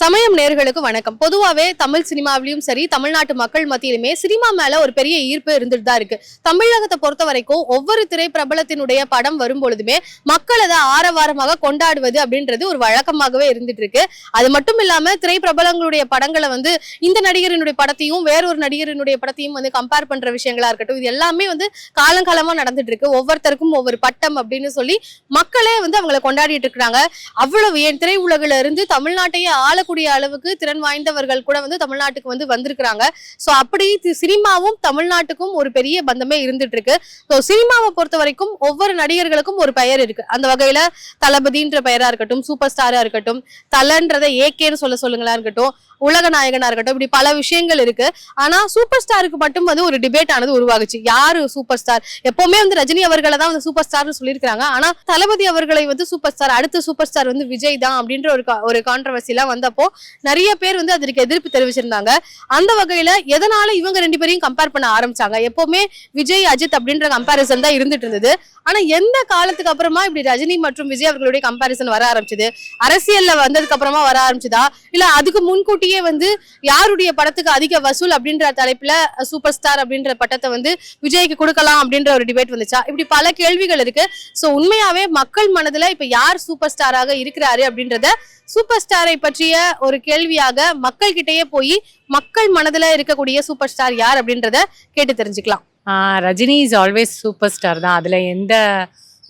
சமயம் நேர்களுக்கு வணக்கம். பொதுவாகவே தமிழ் சினிமாவிலையும் சரி தமிழ்நாட்டு மக்கள் மத்தியிலுமே சினிமா மேல ஒரு பெரிய ஈர்ப்பு இருந்துட்டு தான் இருக்கு. தமிழகத்தை பொறுத்த வரைக்கும் ஒவ்வொரு திரைப்பிரபலத்தினுடைய படம் வரும் பொழுதுமே மக்கள் அதை ஆரவாரமாக கொண்டாடுவது அப்படின்றது ஒரு வழக்கமாகவே இருந்துட்டு இருக்கு அது மட்டும் இல்லாம திரைப்பிரபலங்களுடைய படங்களை வந்து இந்த நடிகரினுடைய படத்தையும் வேறொரு நடிகரினுடைய படத்தையும் வந்து கம்பேர் பண்ற விஷயங்களா இருக்கட்டும் இது எல்லாமே வந்து காலங்காலமா நடந்துட்டு இருக்கு ஒவ்வொருத்தருக்கும் ஒவ்வொரு பட்டம் அப்படின்னு சொல்லி மக்களே வந்து அவங்களை கொண்டாடிட்டு இருக்கிறாங்க. அவ்வளவு என் திரை உலகில இருந்து தமிழ்நாட்டையே ஆளக்கூடிய அளவுக்கு திறன் வாய்ந்தவர்கள் கூட வந்து தமிழ்நாட்டுக்கு வந்து வந்திருக்கிறாங்க. ஸோ அப்படி சினிமாவும் தமிழ்நாட்டுக்கும் ஒரு பெரிய பந்தமே இருந்துட்டு இருக்கு ஸோ சினிமாவை பொறுத்த வரைக்கும் ஒவ்வொரு நடிகர்களுக்கும் ஒரு பெயர் இருக்கு. அந்த வகையில தளபதின்ற பெயரா இருக்கட்டும் சூப்பர் ஸ்டாரா இருக்கட்டும் தலன்றதை ஏகேன்னு சொல்ல சொல்லுங்களா இருக்கட்டும் உலக நாயகனா இருக்கட்டும் இப்படி பல விஷயங்கள் இருக்கு. ஆனா சூப்பர் ஸ்டாருக்கு மட்டும் வந்து ஒரு டிபேட் ஆனது உருவாகுச்சு. யாரு சூப்பர் ஸ்டார் எப்பவுமே வந்து ரஜினி அவர்களை தான் வந்து சூப்பர் ஸ்டார்னு சொல்லியிருக்காங்க ஆனா தளபதி அவர்களை வந்து சூப்பர் ஸ்டார் அடுத்த சூப்பர் ஸ்டார் வந்து விஜய் தான் அப்படின்ற ஒரு ஒரு கான்ட்ரவர்சி எல்லாம் வந்தப்போ நிறைய பேர் வந்து அதற்கு எதிர்ப்பு தெரிவிச்சிருந்தாங்க. அந்த வகையில எதனால இவங்க ரெண்டு பேரையும் கம்பேர் பண்ண ஆரம்பிச்சாங்க? எப்பவுமே விஜய் அஜித் அப்படின்ற கம்பாரிசன் தான் இருந்துட்டு இருந்தது. ஆனா எந்த காலத்துக்கு அப்புறமா இப்படி ரஜினி மற்றும் விஜய் அவர்களுடைய கம்பாரிசன் வர ஆரம்பிச்சது? அரசியல்ல வந்ததுக்கு அப்புறமா வர ஆரம்பிச்சதா? இல்ல அதுக்கு முன்கூட்டி முன்கூட்டியே வந்து யாருடைய படத்துக்கு அதிக வசூல் அப்படின்ற தலைப்புல சூப்பர் ஸ்டார் அப்படின்ற பட்டத்தை வந்து விஜய்க்கு கொடுக்கலாம் அப்படின்ற ஒரு டிபேட் வந்துச்சா? இப்படி பல கேள்விகள் இருக்கு. சோ உண்மையாவே மக்கள் மனதுல இப்ப யார் சூப்பர் ஸ்டாராக இருக்கிறாரு அப்படின்றத சூப்பர் ஸ்டாரை பற்றிய ஒரு கேள்வியாக மக்கள் கிட்டயே போய் மக்கள் மனதுல இருக்கக்கூடிய சூப்பர் ஸ்டார் யார் அப்படின்றத கேட்டு தெரிஞ்சுக்கலாம். ஆஹ் Rajini is always super star தான். அதில் எந்த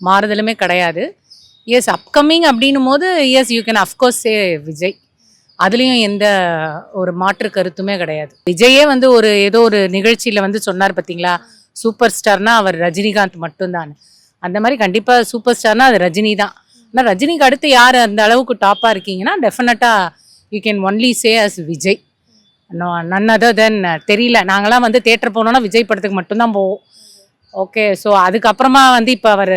மாறுதலுமே கிடையாது. எஸ் அப்கமிங் அப்படின்னும் போது yes you can of course say Vijay. அதுலேயும் எந்த ஒரு மாற்று கருத்துமே கிடையாது. விஜயே வந்து ஒரு ஏதோ ஒரு நிகழ்ச்சியில் வந்து சொன்னார் பார்த்தீங்களா சூப்பர் ஸ்டார்னா அவர் ரஜினிகாந்த் மட்டும்தான். அந்த மாதிரி கண்டிப்பாக சூப்பர் ஸ்டார்னா அது ரஜினி தான். ஆனால் ரஜினிக்கு அடுத்து யார் அந்த அளவுக்கு டாப்பாக இருக்கீங்கன்னா டெஃபினட்டாக you can only say as Vijay. None other than தெரியல. நாங்களாம் வந்து தேட்டர் போனோன்னா விஜய் படத்துக்கு மட்டும்தான் போவோம். ஓகே ஸோ அதுக்கப்புறமா வந்து இப்போ அவர்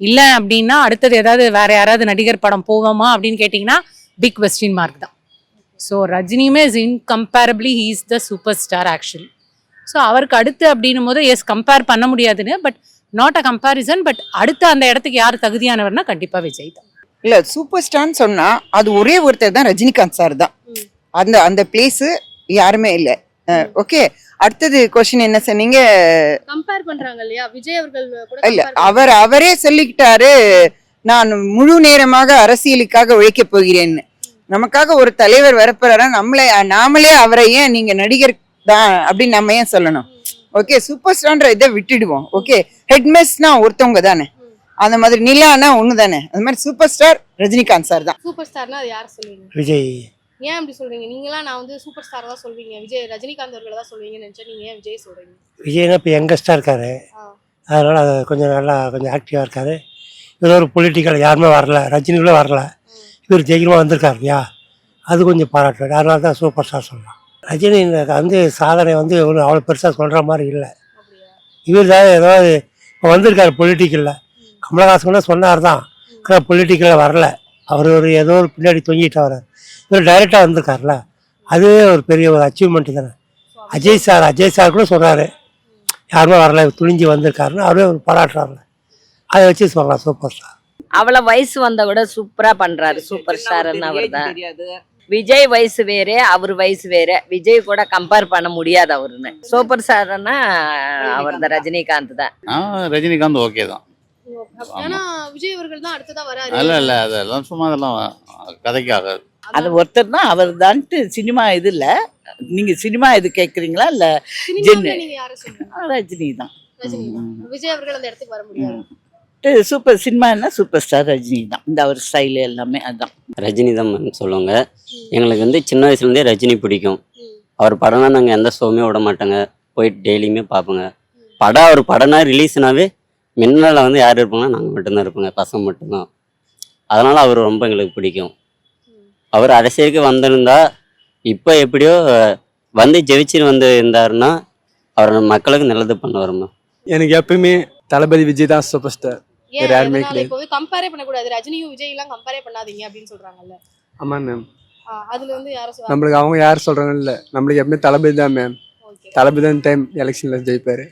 இல்லை அப்படின்னா அடுத்தது ஏதாவது வேற யாராவது நடிகர் படம் போவோமா அப்படின்னு கேட்டிங்கன்னா பிக் கொஸ்டின் மார்க் தான். So ரஜினியுமே is incomparably he is the super star actually so அவருக்கு அடுத்து அப்படின்னும் போது எஸ் கம்பேர் பண்ண முடியாதுன்னு but not a comparison but அடுத்து அந்த இடத்துக்கு யார் தகுதியானவர்னா கண்டிப்பாக விஜய் தான். இல்ல சூப்பர் ஸ்டார்னு சொன்னா அது ஒரே ஒருத்தர் தான் ரஜினிகாந்த் சார் தான். அந்த அந்த பிளேஸ் யாருமே இல்ல. ஓகே அடுத்தது கொஸ்டின் என்ன சொன்னீங்க கம்பேர் பண்றாங்க இல்லையா? விஜய் அவர்கள் இல்ல அவர் அவரே சொல்லிக்கிட்டாரு நான் முழு நேரமாக அரசியலுக்காக உழைக்க போகிறேன்னு. நமக்காக ஒரு தலைவர் வரப்போறாரா? நம்மளே நாமளே அவரை ஏன் நீங்க நடிகர் தான் அப்படின்னு நம்ம ஏன் சொல்லணும்? ஓகே சூப்பர் ஸ்டார்ன்ற இதை விட்டுடுவோம். ஓகே ஹெட்மெஸ்னா ஒருத்தவங்க தானே. அந்த மாதிரி நிலானா ஒண்ணு தானே. அந்த மாதிரி சூப்பர் ஸ்டார் ரஜினிகாந்த் சார் தான். சூப்பர் ஸ்டார்னா அது யார் சொல்லுவீங்க? விஜய். ஏன் அப்படி சொல்றீங்க? நீங்களாம் நான் வந்து சூப்பர் ஸ்டார் தான் சொல்வீங்க. விஜய் ரஜினிகாந்த் அவர்களை தான் சொல்வீங்கன்னு நினைச்சா நீங்க ஏன் விஜய் சொல்றீங்க? விஜய்னா இப்போ யங்கஸ்டாக இருக்காரு. ஆ. அதனால் அது கொஞ்சம் நல்லா கொஞ்சம் ஆக்டிவாக இருக்காரு. இவர் ஒரு பொலிட்டிக்கல் யாருமே வரல. ரஜினிக்குள்ளே வரல. இவர் ஜெயிக்கமாக வந்திருக்காரு இல்லையா அது கொஞ்சம் பாராட்டுவார். அதனால தான் சூப்பர் ஸ்டார் சொல்லலாம் ரஜினி வந்து சாதனை வந்து ஒன்றும் அவ்வளோ பெருசாக சொல்கிற மாதிரி இல்லை. இவர் தான் ஏதாவது இப்போ வந்திருக்கார் பொலிட்டிக்கலில் கமலஹாசன் கூட சொன்னார் தான். ஆனால் பொலிட்டிக்கலில் வரல. அவர் ஒரு ஏதோ ஒரு பின்னாடி தொங்கிட்டு வர்றார். இவர் டைரெக்டாக வந்திருக்கார்ல. அதுவே ஒரு பெரிய ஒரு அச்சீவ்மெண்ட்டு தானே. அஜய் சார் அஜய் சார் கூட சொன்னார். யாருமே வரல துணிஞ்சு வந்திருக்காருன்னு. அவரே ஒரு பாராட்டுறாருல. அதை வச்சு சொல்லலாம் சூப்பர் ஸ்டார் அவ்வளவு வயசு வந்த விட சூப்பரா பண்றாரு சூப்பர் ஸ்டார்னு அவர் தான். விஜய் வயசு வேற அவர் வயசு வேற. விஜய் கூட கம்பேர் பண்ண முடியாது அவருன்னு. சூப்பர் ஸ்டார்னா அவர் தான் ரஜினிகாந்த் தான். ஆ ரஜினிகாந்த் ஓகே தான். ஏன்னா விஜய் அவர்கள் தான் அடுத்ததா வராரு. இல்ல இல்ல அதெல்லாம் சும்மா அதெல்லாம் கதைக்காக. அது ஒருத்தர் தான் அவர் தான்ட்டு சினிமா இது இல்ல. நீங்க சினிமா இது கேக்குறீங்களா இல்ல ரஜினி தான். விஜய் அவர்கள் அந்த இடத்துக்கு வர முடியாது. சூப்பர் சினிமான்னா சூப்பர் ஸ்டார் ரஜினி தான். இந்த அவர் ஸ்டைல் எல்லாமே அதுதான் ரஜினி தான் மேம் சொல்லுவாங்க. எங்களுக்கு வந்து சின்ன வயசுலேருந்தே ரஜினி பிடிக்கும். அவர் படம்னா நாங்கள் எந்த ஷோவுமே விட மாட்டோங்க. போயிட்டு டெய்லியுமே பார்ப்போங்க. படம் அவர் படம்னா ரிலீஸ்னாவே முன்னால் வந்து யார் இருப்பாங்கன்னா நாங்கள் மட்டும்தான் இருப்போங்க. பசங்க மட்டும்தான். அதனால் அவர் ரொம்ப எங்களுக்கு பிடிக்கும். அவர் அரசியலுக்கு வந்திருந்தா இப்போ எப்படியோ வந்து ஜெயிச்சுட்டு வந்து இருந்தாருன்னா அவர் நம்ம மக்களுக்கு நல்லது பண்ணுவாருமா எனக்கு எப்பயுமே தளபதி விஜய் தான் சூப்பர் ஸ்டார் வேற யாருமே. இப்போ கம்பேரே பண்ணக்கூடாது. ரஜினியும் விஜய் எல்லாம் கம்பேரே பண்ணாதீங்க அப்படின்னு சொல்றாங்கல்ல. ஆமாம் மேம் அதுல வந்து யார சொல்ல நம்மளுக்கு அவங்க யார் சொல்றாங்க இல்ல. நம்மளுக்கு எப்பவுமே தளபதி தான் மேம் தளபதி தான் டைம் எலெக்ஷன்ல ஜெயிப்பாரு.